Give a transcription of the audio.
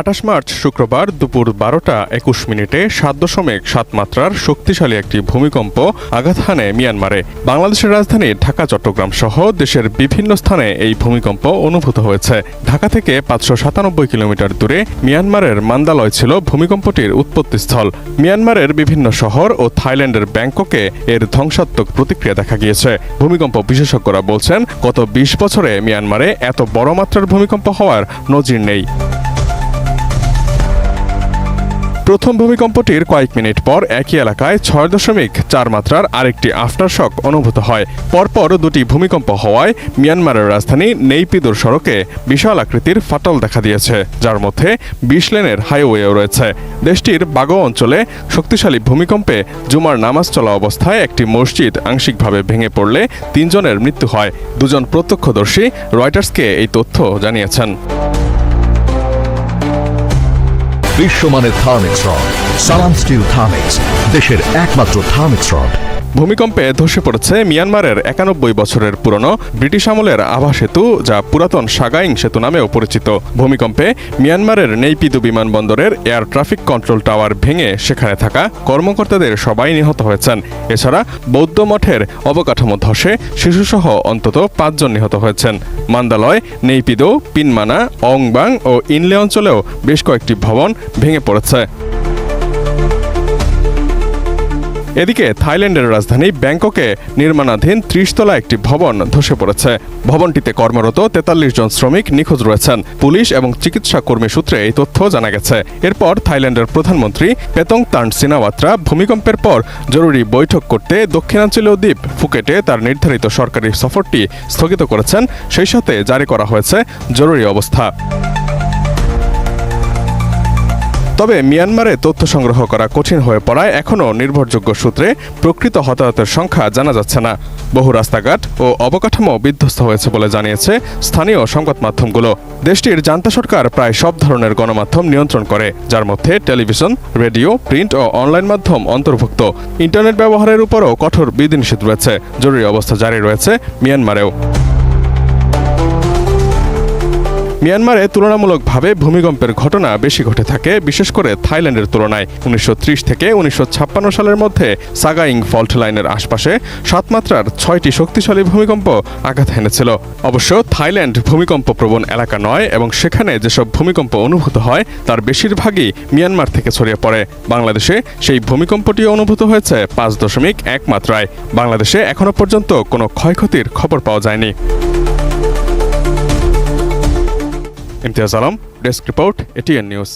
আঠাশ মার্চ শুক্রবার দুপুর বারোটা একুশ মিনিটে সাত দশমিক সাত মাত্রার শক্তিশালী একটি ভূমিকম্প আঘাত হানে মিয়ানমারে। বাংলাদেশের রাজধানী ঢাকা, চট্টগ্রাম সহ দেশের বিভিন্ন স্থানে এই ভূমিকম্প অনুভূত হয়েছে। ঢাকা থেকে পাঁচশো সাতানব্বই কিলোমিটার দূরে মিয়ানমারের মান্দালয় ছিল ভূমিকম্পটির উৎপত্তিস্থল। মিয়ানমারের বিভিন্ন শহর ও থাইল্যান্ডের ব্যাংককে এর ধ্বংসাত্মক প্রতিক্রিয়া দেখা গিয়েছে। ভূমিকম্প বিশেষজ্ঞরা বলছেন, গত বিশ বছরে মিয়ানমারে এত বড় মাত্রার ভূমিকম্প হওয়ার নজির নেই। প্রথম ভূমিকম্পটির কয়েক মিনিট পর একই এলাকায় ছয় দশমিক চার মাত্রার আরেকটি আফটারশক অনুভূত হয়। পরপর দুটি ভূমিকম্প হওয়ায় মিয়ানমারের রাজধানী নেইপিদুর সড়কে বিশাল আকৃতির ফাটল দেখা দিয়েছে, যার মধ্যে বিশ লেনের হাইওয়েও রয়েছে। দেশটির বাগো অঞ্চলে শক্তিশালী ভূমিকম্পে জুমার নামাজ চলা অবস্থায় একটি মসজিদ আংশিকভাবে ভেঙে পড়লে তিনজনের মৃত্যু হয়। দুজন প্রত্যক্ষদর্শী রয়টার্সকে এই তথ্য জানিয়েছেন। বিশ্বমানের Thermex rod Salam steel Thermex দেশের একমাত্র থার্মিক্স রড ভূমিকম্পে ধসে পড়েছে মিয়ানমারের একানব্বই বছরের পুরনো ব্রিটিশ আমলের আভা সেতু, যা পুরাতন সাগাইং সেতু নামেও পরিচিত। ভূমিকম্পে মিয়ানমারের নেইপিদু বিমানবন্দরের এয়ার ট্রাফিক কন্ট্রোল টাওয়ার ভেঙে সেখানে থাকা কর্মকর্তাদের সবাই নিহত হয়েছেন। এছাড়া বৌদ্ধ মঠের অবকাঠামো ধসে শিশুসহ অন্তত পাঁচজন নিহত হয়েছেন। মান্দালয়, নেইপিদো, পিনমানা, অংবাং ও ইনলে অঞ্চলেও বেশ কয়েকটি ভবন ভেঙে পড়েছে। এদিকে থাইল্যান্ডের রাজধানী ব্যাংককে নির্মাণাধীন ত্রিশতলা একটি ভবন ধসে পড়েছে। ভবনটিতে কর্মরত তেতাল্লিশ জন শ্রমিক নিখোঁজ রয়েছেন। পুলিশ এবং চিকিৎসা কর্মী সূত্রে এই তথ্য জানা গেছে। এরপর থাইল্যান্ডের প্রধানমন্ত্রী পেতং তান সিনাওয়াত্রা ভূমিকম্পের পর জরুরি বৈঠক করতে দক্ষিণাঞ্চলীয় দ্বীপ ফুকেটে তার নির্ধারিত সরকারি সফরটি স্থগিত করেছেন। সেই সাথে জারি করা হয়েছে জরুরি অবস্থা। তবে মিয়ানমারে তথ্য সংগ্রহ করা কঠিন হয়ে পড়ায় এখনও নির্ভরযোগ্য সূত্রে প্রকৃত হতাহতের সংখ্যা জানা যাচ্ছে না। বহু রাস্তাঘাট ও অবকাঠামো বিধ্বস্ত হয়েছে বলে জানিয়েছে স্থানীয় সংবাদ মাধ্যমগুলো। দেশটির জান্তা সরকার প্রায় সব ধরনের গণমাধ্যম নিয়ন্ত্রণ করে, যার মধ্যে টেলিভিশন, রেডিও, প্রিন্ট ও অনলাইন মাধ্যম অন্তর্ভুক্ত। ইন্টারনেট ব্যবহারের উপরও কঠোর বিধিনিষেধ রয়েছে। জরুরি অবস্থা জারি রয়েছে মিয়ানমারেও। মিয়ানমারে তুলনামূলকভাবে ভূমিকম্পের ঘটনা বেশি ঘটে থাকে, বিশেষ করে থাইল্যান্ডের তুলনায়। উনিশশো ত্রিশ থেকে উনিশশো ছাপ্পান্ন সালের মধ্যে সাগাইং ফল্ট লাইনের আশপাশে সাত মাত্রার ছয়টি শক্তিশালী ভূমিকম্প আঘাত হেনেছিল। অবশ্য থাইল্যান্ড ভূমিকম্প প্রবণ এলাকা নয় এবং সেখানে যেসব ভূমিকম্প অনুভূত হয়, তার বেশিরভাগই মিয়ানমার থেকে ছড়িয়ে পড়ে। বাংলাদেশে সেই ভূমিকম্পটি অনুভূত হয়েছে পাঁচ দশমিক এক মাত্রায়। বাংলাদেশে এখনও পর্যন্ত কোনো ক্ষয়ক্ষতির খবর পাওয়া যায়নি। Imtiaz Alam desk report ATN news.